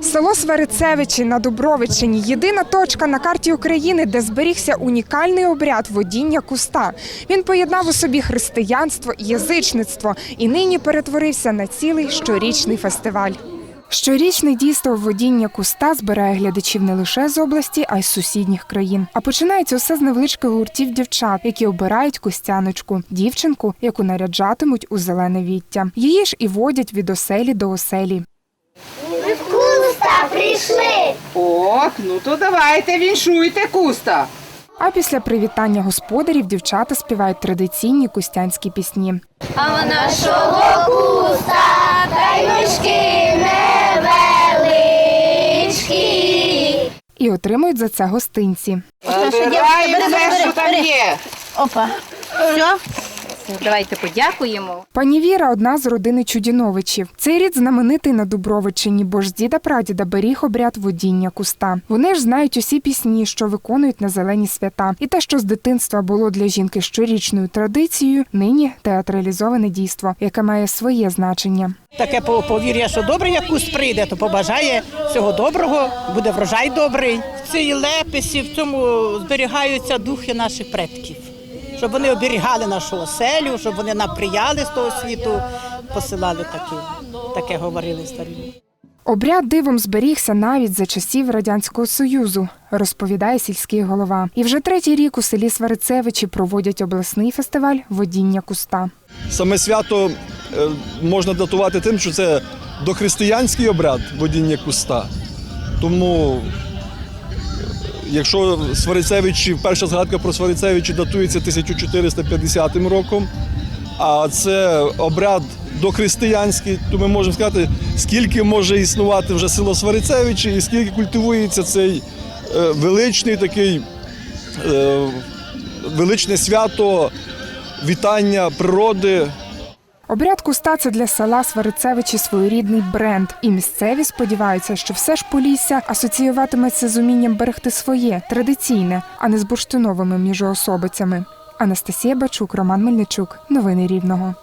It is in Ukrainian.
Село Сварицевичі на Дубровичині єдина точка на карті України, де зберігся унікальний обряд водіння куста. Він поєднав у собі християнство язичництво і нині перетворився на цілий щорічний фестиваль. Щорічне дійство водіння куста збирає глядачів не лише з області, а й з сусідніх країн. А починається усе з невеличких гуртів дівчат, які обирають костяночку, дівчинку, яку наряджатимуть у зелене віття. Її ж і водять від оселі до оселі. Прийшли. Ох, ну то давайте віншуйте куста. А після привітання господарів дівчата співають традиційні кустянські пісні. А в нашого куста кайночки невеличкі. І отримують за це гостинці. Забираємо все, що там є. Опа. Все? Давайте подякуємо. Пані Віра одна з родини Чудіновичів. Цей рід знаменитий на Дубровичині, бо ж діда прадіда беріг обряд водіння куста. Вони ж знають усі пісні, що виконують на зелені свята. І те, що з дитинства було для жінки щорічною традицією, нині театралізоване дійство, яке має своє значення. Таке повір'я, що добре, як куст прийде, то побажає всього доброго, буде врожай добрий. В цій лепесі в цьому зберігаються духи наших предків, щоб вони оберігали нашу оселю, щоб вони нам прияли з того світу, посилали таке, таке говорили старі. Обряд дивом зберігся навіть за часів радянського союзу, розповідає сільський голова. І вже третій рік у селі Сварицевичі проводять обласний фестиваль водіння куста. Саме свято е, можна датувати тим, що це дохристиянський обряд водіння куста. Тому, якщо Сварицевичі, перша згадка про Сварицевичі датується 1450 роком, а це обряд дохристиянський, то ми можемо сказати, скільки може існувати вже село Сварицевичі і скільки культивується цей е, величний такий е, величне свято вітання природи, Обряд куста це для села Сварицевичі своєрідний бренд, і місцеві сподіваються, що все ж Полісся асоціюватиметься з умінням берегти своє традиційне, а не з бурштиновими міжоособицями. Анастасія Бачук, Роман Мельничук. Новини Рівного.